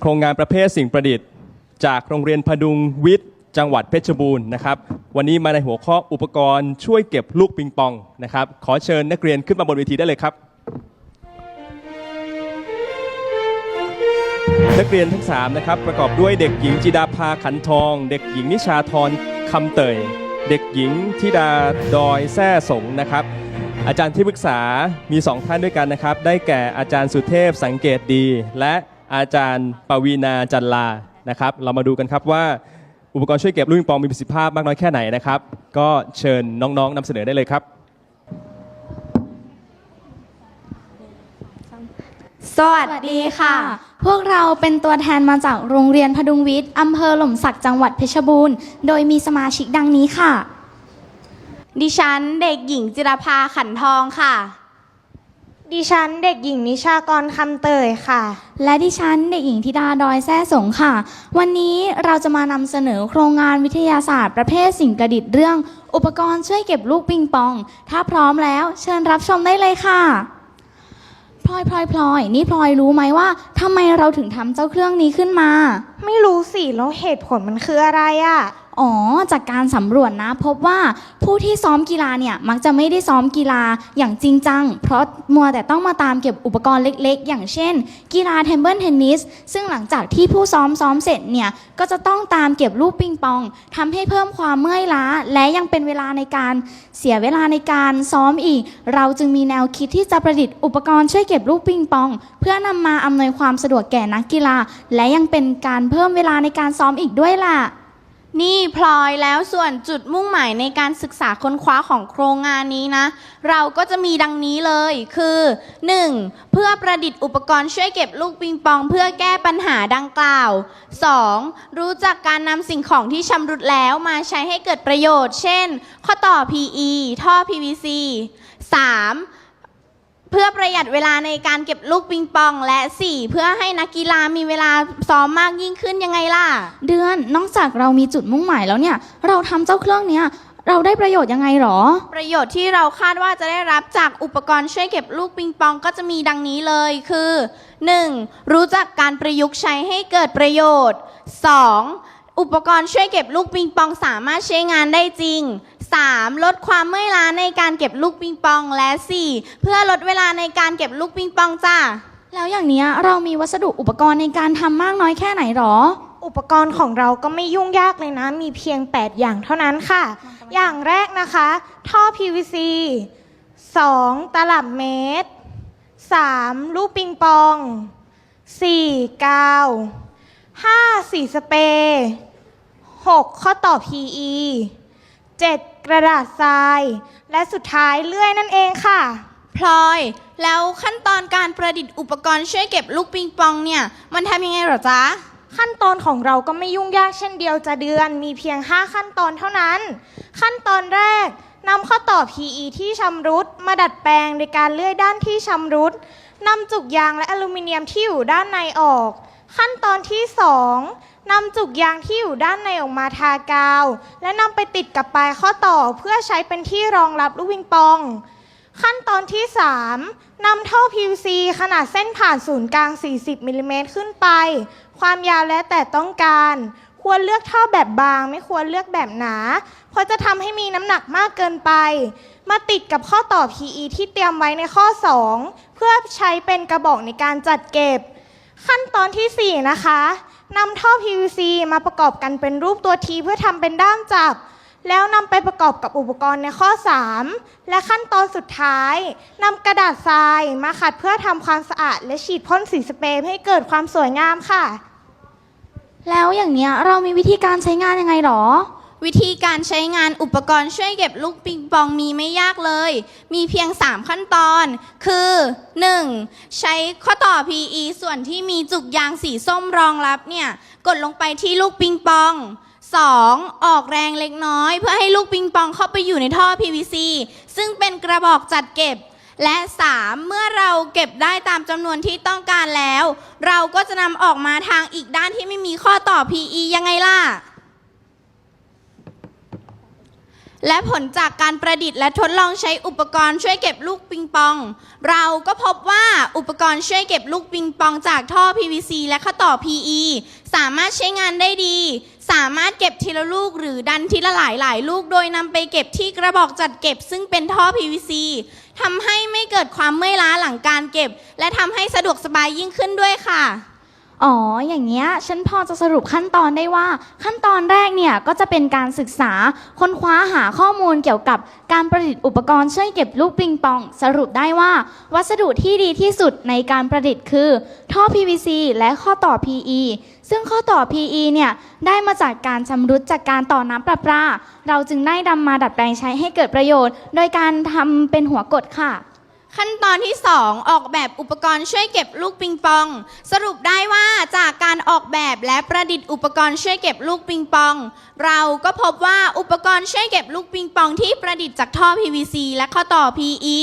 โครงงานประเภทสิ่งประดิษฐ์ จากโรงเรียนพดุงวิทย์ จังหวัดเพชรบูรณ์นะครับ วันนี้มาในหัวข้ออุปกรณ์ช่วยเก็บลูกปิงปองนะครับ ขอเชิญนักเรียนขึ้นมาบนเวทีได้เลยครับ นักเรียนทั้งสามนะครับประกอบด้วยเด็กหญิงจิดาภาขันทอง เด็กหญิงนิชาธรคำเตย เด็กหญิงธิดาดอยแซ่สงนะครับอาจารย์ที่ปรึกษามีสองท่านด้วยกันนะครับ ได้แก่อาจารย์สุเทพสังเกตดี และ อาจารย์ปวีนาจันลานะครับ เรามาดูกันครับว่าอุปกรณ์ช่วยเก็บลูกปิงปองมีประสิทธิภาพมากน้อยแค่ไหนนะครับ ก็เชิญน้องๆนำเสนอได้เลยครับ สวัสดีค่ะ พวกเราเป็นตัวแทนมาจากโรงเรียนพดุงวิทย์อำเภอหล่มสักจังหวัดเพชรบูรณ์ โดยมีสมาชิกดังนี้ค่ะ ดิฉันเด็กหญิงจิรภาขันทองค่ะ ดิฉันเด็กหญิงนิชากรคำเตยค่ะ และดิฉันเด็กหญิงธิดาดอยแซ่สงค่ะ วันนี้เราจะมานำเสนอโครงงานวิทยาศาสตร์ประเภทสิ่งประดิษฐ์เรื่อง อุปกรณ์ช่วยเก็บลูกปิงปอง ถ้าพร้อมแล้วเชิญรับชมได้เลยค่ะพลอยพลอยพลอยนี่พลอยรู้ไหมว่าทำไมเราถึงทำเจ้าเครื่องนี้ขึ้นมา ไม่รู้สิแล้วเหตุผลมันคืออะไรอะ่ะ อ๋อ จากการสำรวจนะ พบว่าผู้ที่ซ้อมกีฬาเนี่ยมักจะไม่ได้ซ้อมกีฬาอย่างจริงจัง เพราะมัวแต่ต้องมาตามเก็บอุปกรณ์เล็กๆ อย่างเช่น กีฬาเทมเบิลเทนนิสซึ่งหลังจากที่ผู้ซ้อมซ้อมเสร็จเนี่ยก็จะต้องตามเก็บลูกปิงปองทำให้เพิ่มความเมื่อยล้า และยังเป็นเวลาในการเสียเวลาในการซ้อมอีก เราจึงมีแนวคิดที่จะประดิษฐ์อุปกรณ์ช่วยเก็บลูกปิงปอง เพื่อนำมาอำนวยความสะดวกแก่นักกีฬา และยังเป็นการเพิ่มเวลาในการซ้อมอีกด้วยล่ะ นี่พลอยแล้วส่วนจุดมุ่งหมายในการศึกษาค้นคว้าของโครงงานนี้นะ เราก็จะมีดังนี้เลยคือ 1. เพื่อประดิษฐ์อุปกรณ์ช่วยเก็บลูกปิงปองเพื่อแก้ปัญหาดังกล่าว 2. รู้จักการนำสิ่งของที่ชำรุดแล้วมาใช้ให้เกิดประโยชน์ เช่น ข้อต่อ PE ท่อ PVC 3. เพื่อประหยัดเวลาในการเก็บลูกปิงปอง และ 4. เพื่อให้นักกีฬามีเวลาซ้อมมากยิ่งขึ้นยังไงล่ะ เดือนนอกจากเรามีจุดมุ่งหมายแล้วเนี่ย เราทำเจ้าเครื่องเนี้ยเราได้ประโยชน์ยังไงหรอ ประโยชน์ที่เราคาดว่าจะได้รับจากอุปกรณ์ช่วยเก็บลูกปิงปองก็จะมีดังนี้เลยคือ 1. รู้จักการประยุกต์ใช้ให้เกิดประโยชน์ 2. อุปกรณ์ช่วยเก็บลูกปิงปองสามารถใช้งานได้จริง 3. ลดความเมื่อยล้าในการเก็บลูกปิงปองและ 4. เพื่อลดเวลาในการเก็บลูกปิงปองจ้าแล้วอย่างเนี้ยเรามีวัสดุอุปกรณ์ในการทำมากน้อยแค่ไหนหรอ อุปกรณ์ของเราก็ไม่ยุ่งยากเลยนะ มีเพียง 8 อย่างเท่านั้นค่ะ อย่างแรกนะคะ ท่อ PVC 2 ตลับเมตร 3. ลูกปิงปอง 4. กาว 5. สีสเปรย์ 6. ข้อต่อ PE 7. กระดาษทราย และสุดท้ายเลื่อยนั่นเองค่ะ พลอย แล้วขั้นตอนการประดิษฐ์อุปกรณ์ช่วยเก็บลูกปิงปองเนี่ย มันทำยังไงเหรอจ๊ะ ขั้นตอนของเราก็ไม่ยุ่งยากเช่นเดียวจะเดือนมีเพียง 5 ขั้นตอนเท่านั้น ขั้นตอนแรกนำข้อต่อ PE ที่ชำรุด มาดัดแปลงในการเลื่อยด้านที่ชำรุดนำจุกยางและอลูมิเนียมที่อยู่ด้านในออก ขั้นตอนที่ 2 นำจุกยางที่อยู่ด้านในออกมาทากาว และนำไปติดกับปลายข้อต่อเพื่อใช้เป็นที่รองรับลูกวิงปอง ขั้นตอนที่ 3นำท่อ PVC ขนาดเส้นผ่านศูนย์กลาง 40มิลลิเมตรขึ้นไป ความยาวแล้วแต่ต้องการ ควรเลือกท่อแบบบาง ไม่ควรเลือกแบบหนา เพราะจะทำให้มีน้ำหนักมากเกินไป มาติดกับข้อต่อ PE ที่เตรียมไว้ในข้อ 2 เพื่อใช้เป็นกระบอกในการจัดเก็บ ขั้นตอนทีสี่4 นะคะ นำท่อ PVC มาประกอบกันเป็นรูปตัว T เพื่อทำเป็นด้ามจับ แล้วนำไปประกอบกับอุปกรณ์ในข้อ 3 และขั้นตอนสุดท้ายนำกระดาษทรายมาขัดเพื่อทำความสะอาด และฉีดพ่นสีสเปรย์ให้เกิดความสวยงามค่ะ แล้วอย่างเนี้ยเรามีวิธีการใช้งานยังไงหรอ วิธีการใช้งานอุปกรณ์ช่วยเก็บลูกปิงปองมีไม่ยากเลย มีเพียง 3 ขั้นตอน คือ 1. ใช้ข้อต่อ PE ส่วนที่มีจุกยางสีส้มรองรับเนี่ย กดลงไปที่ลูกปิงปอง 2. ออกแรงเล็กน้อย เพื่อให้ลูกปิงปองเข้าไปอยู่ในท่อ PVC ซึ่งเป็นกระบอกจัดเก็บ และ 3. เมื่อเราเก็บได้ตามจำนวนที่ต้องการแล้ว เราก็จะนำออกมาทางอีกด้านที่ไม่มีข้อต่อ PE ยังไงล่ะ และผลจากการประดิษฐ์และทดลองใช้อุปกรณ์ช่วยเก็บลูกปิงปอง เราก็พบว่าอุปกรณ์ช่วยเก็บลูกปิงปองจากท่อ PVC และข้อต่อ PE สามารถใช้งานได้ดี สามารถเก็บทีละลูกหรือดันทีละหลายหลายลูก โดยนำไปเก็บที่กระบอกจัดเก็บซึ่งเป็นท่อ PVC ทำให้ไม่เกิดความเมื่อยล้าหลังการเก็บ และทำให้สะดวกสบายยิ่งขึ้นด้วยค่ะ อ๋อ อย่างเงี้ย ฉันพอจะสรุปขั้นตอนได้ว่า ขั้นตอนแรกเนี่ย ก็จะเป็นการศึกษา ค้นคว้าหาข้อมูลเกี่ยวกับการประดิษฐ์อุปกรณ์ช่วยเก็บลูกปิงปอง สรุปได้ว่า วัสดุที่ดีที่สุดในการประดิษฐ์คือ ท่อ PVC และข้อต่อ PE ซึ่งข้อต่อ PE เนี่ย ได้มาจากการชำรุดจากการต่อน้ำประปา เราจึงได้นำมาดัดแปลงใช้ให้เกิดประโยชน์ โดยการทำเป็นหัวกดค่ะ ขั้นตอนที่ 2 ออกแบบอุปกรณ์ช่วยเก็บลูกปิงปอง สรุปได้ว่าจากการออกแบบและประดิษฐ์อุปกรณ์ช่วยเก็บลูกปิงปอง เราก็พบว่าอุปกรณ์ช่วยเก็บลูกปิงปองที่ประดิษฐ์จากท่อ PVC และข้อต่อ PE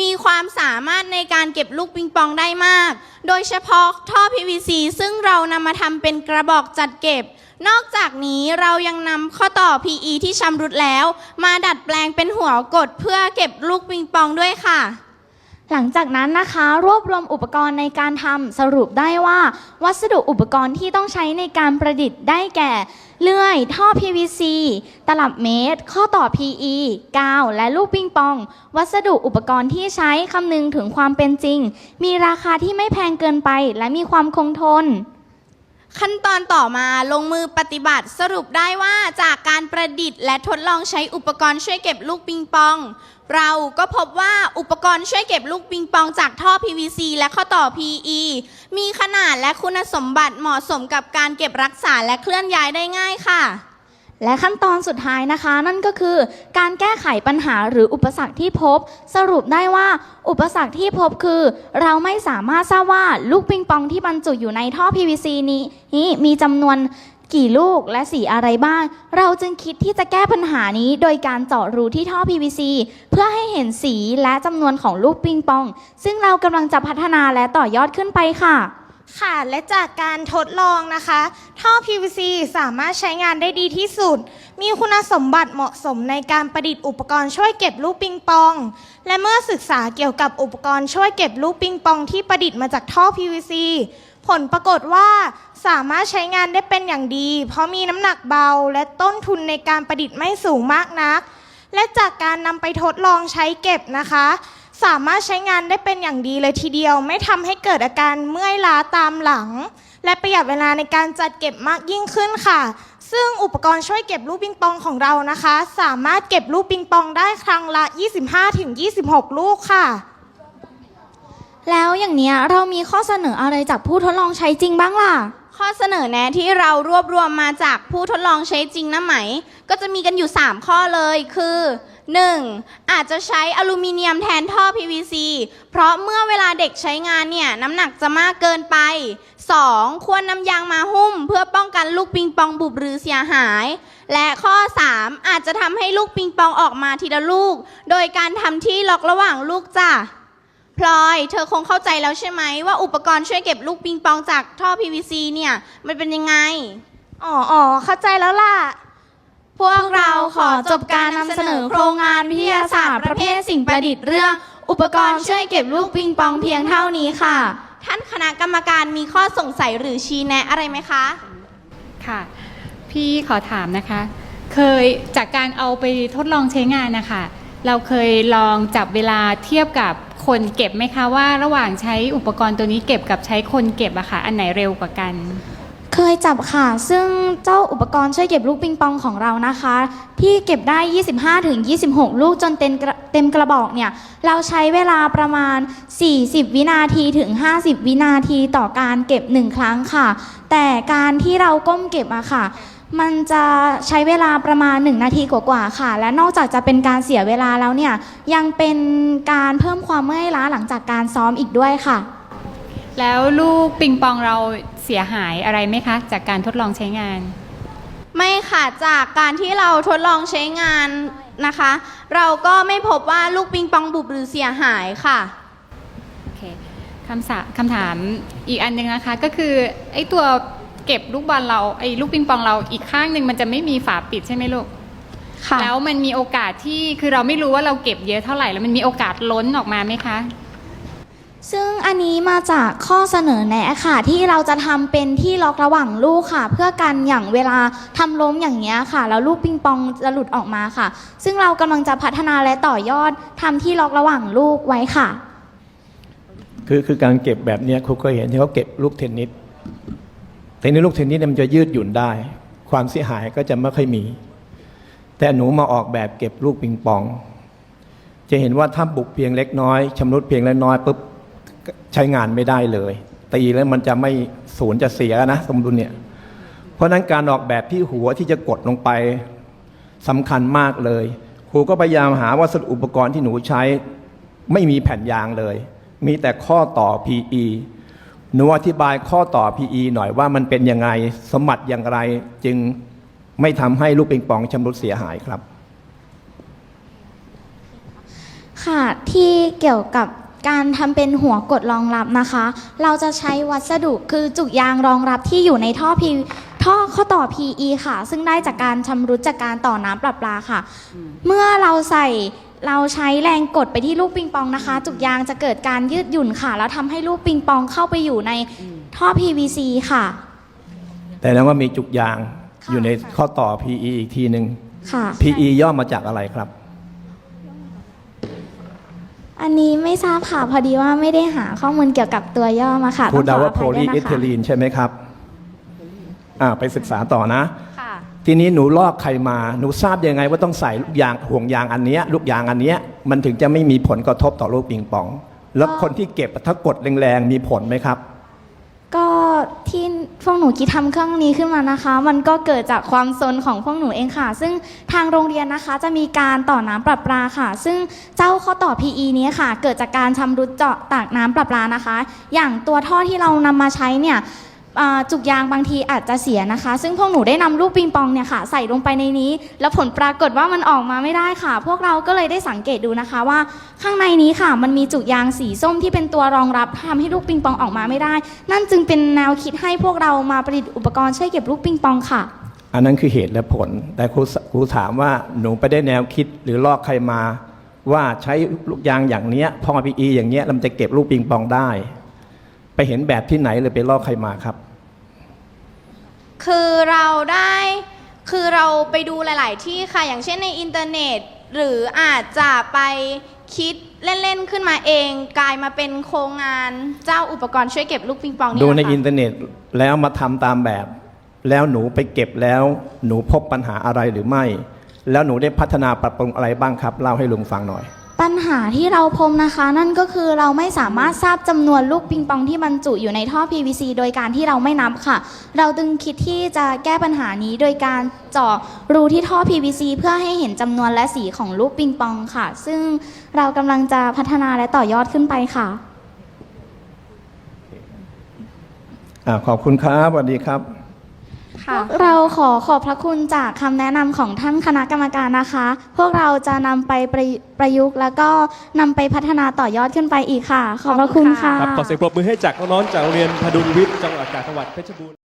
มีความสามารถในการเก็บลูกปิงปองได้มาก โดยเฉพาะท่อ PVC ซึ่งเรานำมาทำเป็นกระบอกจัดเก็บ นอกจากนี้เรายังนำข้อต่อ PE ที่ชำรุดแล้ว มาดัดแปลงเป็นหัวกดเพื่อเก็บลูกปิงปองด้วยค่ะ หลังจากนั้นนะคะรวบรวมอุปกรณ์ในการทำสรุปได้ว่า วัสดุอุปกรณ์ที่ต้องใช้ในการประดิษฐ์ได้แก่ เลื่อย ท่อ PVC ตลับเมตร ข้อต่อ PE กาว และลูกปิงปอง วัสดุอุปกรณ์ที่ใช้คำนึงถึงความเป็นจริง มีราคาที่ไม่แพงเกินไปและมีความคงทน ขั้นตอนต่อมาลงมือปฏิบัติสรุปได้ว่าจากการประดิษฐ์ และทดลองใช้อุปกรณ์ช่วยเก็บลูกปิงปอง เราก็พบว่าอุปกรณ์ช่วยเก็บลูกปิงปองจากท่อ PVC และข้อต่อ PE มีขนาดและคุณสมบัติเหมาะสมกับการเก็บรักษาและเคลื่อนย้ายได้ง่ายค่ะ และขั้นตอนสุดท้ายนะคะ นั่นก็คือการแก้ไขปัญหาหรืออุปสรรคที่พบ สรุปได้ว่าอุปสรรคที่พบคือ เราไม่สามารถทราบว่าลูกปิงปองที่บรรจุอยู่ในท่อ PVC นี้นี้มีจำนวนกี่ลูกและสีอะไรบ้าง เราจึงคิดที่จะแก้ปัญหานี้โดยการเจาะรูที่ท่อ PVC เพื่อให้เห็นสีและจำนวนของลูกปิงปอง ซึ่งเรากำลังจะพัฒนาและต่อยอดขึ้นไปค่ะ ค่ะ และจากการทดลองนะคะ ท่อ PVC สามารถใช้งานได้ดีที่สุด มีคุณสมบัติเหมาะสมในการประดิษฐ์อุปกรณ์ช่วยเก็บลูกปิงปอง และเมื่อศึกษาเกี่ยวกับอุปกรณ์ช่วยเก็บลูกปิงปองที่ประดิษฐ์มาจากท่อ PVC ผลปรากฏว่าสามารถใช้งานได้เป็นอย่างดี เพราะมีน้ำหนักเบาและต้นทุนในการประดิษฐ์ไม่สูงมากนัก และจากการนำไปทดลองใช้เก็บนะคะ สามารถใช้งานได้เป็นอย่างดีเลยทีเดียว ไม่ทำให้เกิดอาการเมื่อยล้าตามหลัง และประหยัดเวลาในการจัดเก็บมากยิ่งขึ้นค่ะ ซึ่งอุปกรณ์ช่วยเก็บลูกปิงปองของเรานะคะ สามารถเก็บลูกปิงปองได้ครั้งละ 25-26 ลูกค่ะ แล้วอย่างเนี้ยเรามีข้อเสนออะไรจากผู้ทดลองใช้จริงบ้างล่ะ ข้อเสนอแนะที่เรารวบรวมมาจากผู้ทดลองใช้จริงนะไหม ก็จะมีกันอยู่ 3 ข้อเลยคือ 1. อาจจะใช้อลูมิเนียมแทนท่อ PVC เพราะเมื่อเวลาเด็กใช้งานเนี่ย น้ำหนักจะมากเกินไป 2. ควรนำยางมาหุ้ม เพื่อป้องกันลูกปิงปองบุบหรือเสียหาย และข้อ 3 อาจจะทำให้ลูกปิงปองออกมาทีละลูก โดยการทำที่ล็อกระหว่างลูกจ้ะพลอยเธอคงเข้าใจแล้วใช่ไหมว่าอุปกรณ์ช่วยเก็บลูกปิงปองจากท่อ PVC เนี่ยมันเป็นยังไง อ๋ออ๋อเข้าใจแล้วล่ะ พวกเราขอจบการนำเสนอโครงงานวิทยาศาสตร์ประเภทสิ่งประดิษฐ์เรื่อง อุปกรณ์ช่วยเก็บลูกปิงปองเพียงเท่านี้ค่ะ ท่านคณะกรรมการมีข้อสงสัยหรือชี้แนะอะไรไหมคะ ค่ะ พี่ขอถามนะคะ เคยจากการเอาไปทดลองใช้งานนะคะ เราเคยลองจับเวลาเทียบกับคนเก็บไหมคะว่า ระหว่างใช้อุปกรณ์ตัวนี้เก็บกับใช้คนเก็บอะค่ะ อันไหนเร็วกว่ากัน เคยจับค่ะ ซึ่งเจ้าอุปกรณ์ช่วยเก็บลูกปิงปองของเรานะคะ ที่เก็บได้ 25-26 ลูกจนเต็มกระเต็มกระบอกเนี่ย เราใช้เวลาประมาณ 40 วินาทีถึง 50 วินาทีต่อการเก็บ 1 ครั้งค่ะ แต่การที่เราก้มเก็บอะค่ะ มันจะใช้เวลาประมาณ 1 นาทีกว่าๆค่ะ และนอกจากจะเป็นการเสียเวลาแล้วเนี่ย ยังเป็นการเพิ่มความเมื่อยล้าหลังจากการซ้อมอีกด้วยค่ะ แล้วลูกปิงปองเรา สียหายอะไรไหมคะ จากการทดลองใช้งาน ไม่ค่ะจากการที่เราทดลองใช้งานนะคะ เราก็ไม่พบว่าลูกปิงปองบุบหรือเสียหายค่ะโอเคคำสาคำถามอีกอันหนึงนะคะ ก็คือไอ้ตัวเก็บลูกบอลเราไอ้ลูกปิงปองเราอีกข้างหนึ่งมันจะไม่มีฝาปิดใช่ไหมลูกค่ะแล้วมันมีโอกาสที่คือเราไม่รู้ว่าเราเก็บเยอะเท่าไหร่แล้วมันมีโอกาสล้นออกมาไหมคะ ซึ่งอันนี้มาจากข้อเสนอแนะค่ะ ที่เราจะทำเป็นที่ล็อกระหว่างลูกค่ะ เพื่อกันอย่างเวลาทำล้มอย่างเงี้ยค่ะ แล้วลูกปิงปองจะหลุดออกมาค่ะ ซึ่งเรากำลังจะพัฒนาและต่อยอดทำที่ล็อกระหว่างลูกไว้ค่ะ คือคือการเก็บแบบเนี้ยครูเคยเห็นที่เขาเก็บลูกเทนนิสแต่ในลูกเทนนิสเนี่ยมันจะยืดหยุ่นได้ ความเสียหายก็จะไม่ค่อยมี แต่หนูมาออกแบบเก็บลูกปิงปอง จะเห็นว่าถ้าบุกเพียงเล็กน้อยชำรุดเพียงเล็กน้อยปุ๊บ ใช้งานไม่ได้เลย ตีแล้วมันจะไม่ศูนย์จะเสียนะสมดุลเนี่ยเพราะฉะนั้นการออกแบบที่หัวที่จะกดลงไปสำคัญมากเลยครูก็พยายามหาวัสดุอุปกรณ์ที่หนูใช้ไม่มีแผ่นยางเลย มีแต่ข้อต่อ PE หนูอธิบายข้อต่อ PE หน่อยว่ามันเป็นยังไงสมบัติอย่างไรจึงไม่ทำให้ลูกปิงปองชำรุดเสียหายครับ ค่ะที่เกี่ยวกับ การทำเป็นหัวกดรองรับนะคะ เราจะใช้วัสดุคือจุกยางรองรับที่อยู่ในท่อ P ท่อข้อต่อ PE ค่ะ ซึ่งได้จากการชำรุดจากการต่อน้ำประปาค่ะ เมื่อเราใส่เราใช้แรงกดไปที่ลูกปิงปองนะคะ จุกยางจะเกิดการยืดหยุ่นค่ะ แล้วทำให้ลูกปิงปองเข้าไปอยู่ในท่อ PVC ค่ะ แต่แล้วว่ามีจุกยางค่ะอยู่ในข้อต่อ PE อีกทีหนึ่ง ค่ะ PE ย่อมาจากอะไรครับ อันนี้ไม่ทราบค่ะพอดีว่าไม่ได้หาข้อมูลเกี่ยวกับตัวย่อมาค่ะครูต้องเดาขอว่าอโพภัยด้ลีวยเอนะทิคะลีนใช่ไหมครับอ่าไปศึกษาต่อนะค่ะทีนี้หนูลอกใครมา หนูทราบยังไงว่าต้องใส่ลูกยางห่วงยางอันเนี้ยลูกยางอันเนี้ยมันถึงจะไม่มีผลกระทบต่อลูกปิงปอง แล้วคนที่เก็บถ้ากดแรงๆมีผลไหมครับก็ ที่พวกหนูคิดทำเครื่องนี้ขึ้นมานะคะ มันก็เกิดจากความซนของพวกหนูเองค่ะ ซึ่งทางโรงเรียนนะคะจะมีการต่อน้ำประปาค่ะ ซึ่งเจ้าข้อต่อ PE นี้ค่ะ เกิดจากการชำรุดเจาะตากน้ำประปานะคะ อย่างตัวท่อที่เรานำมาใช้เนี่ย อ่าจุกยางบางทีอาจจะเสียนะคะ ซึ่งพวกหนูได้นำลูกปิงปองเนี่ยค่ะ ใส่ลงไปในนี้ แล้วผลปรากฏว่ามันออกมาไม่ได้ค่ะ พวกเราก็เลยได้สังเกตดูนะคะว่าข้างในนี้ค่ะ มันมีจุกยางสีส้มที่เป็นตัวรองรับทำให้ลูกปิงปองออกมาไม่ได้ นั่นจึงเป็นแนวคิดให้พวกเรามาประดิษฐ์อุปกรณ์ช่วยเก็บลูกปิงปองค่ะ อันนั้นคือเหตุและผล แต่ครูสครูถามว่าหนูไปได้แนวคิดหรือลอกใครมา ว่าใช้ลูกยางอย่างเนี้ยพอ PE อย่างเงี้ยแล้วมันจะเก็บลูกปิงปองได้ ไปเห็นแบบที่ไหนเลยไปลอกใครมาครับ คือเราได้คือเราไปดูหลาย ๆ ที่ค่ะ อย่างเช่นในอินเทอร์เน็ต หรืออาจจะไปคิดเล่น ๆ ขึ้นมาเอง กลายมาเป็นโครงงานเจ้าอุปกรณ์ช่วยเก็บลูกปิงปองนี่ดูแหละในค่ะ อินเทอร์เน็ตแล้วมาทำตามแบบ แล้วหนูไปเก็บแล้ว หนูพบปัญหาอะไรหรือไม่ แล้วหนูได้พัฒนาปรับปรุงอะไรบ้างครับเล่าให้ลุงฟังหน่อย ปัญหาที่เราพบนะคะ นั่นก็คือเราไม่สามารถทราบจำนวนลูกปิงปองที่บรรจุอยู่ในท่อ PVC โดยการที่เราไม่นับค่ะ เราจึงคิดที่จะแก้ปัญหานี้โดยการเจาะรูที่ท่อ PVC เพื่อให้เห็นจำนวนและสีของลูกปิงปองค่ะ ซึ่งเรากำลังจะพัฒนาและต่อยอดขึ้นไปค่ะอ่าขอบคุณครับสวัสดีครับ ค่ะ เราขอขอบพระคุณจากคำแนะนำของท่านคณะกรรมการนะคะ พวกเราจะนำไปประยุประยุกต์ แล้วก็นำไปพัฒนาต่อยอดขึ้นไปอีกค่ะ ขอบพระคุณค่ะ ครับขอเสียงปรบมือให้จากน้องๆจากโรงเรียนพดุงวิทย์จังหวัดกาญจนบุรีเพชรบูรณ์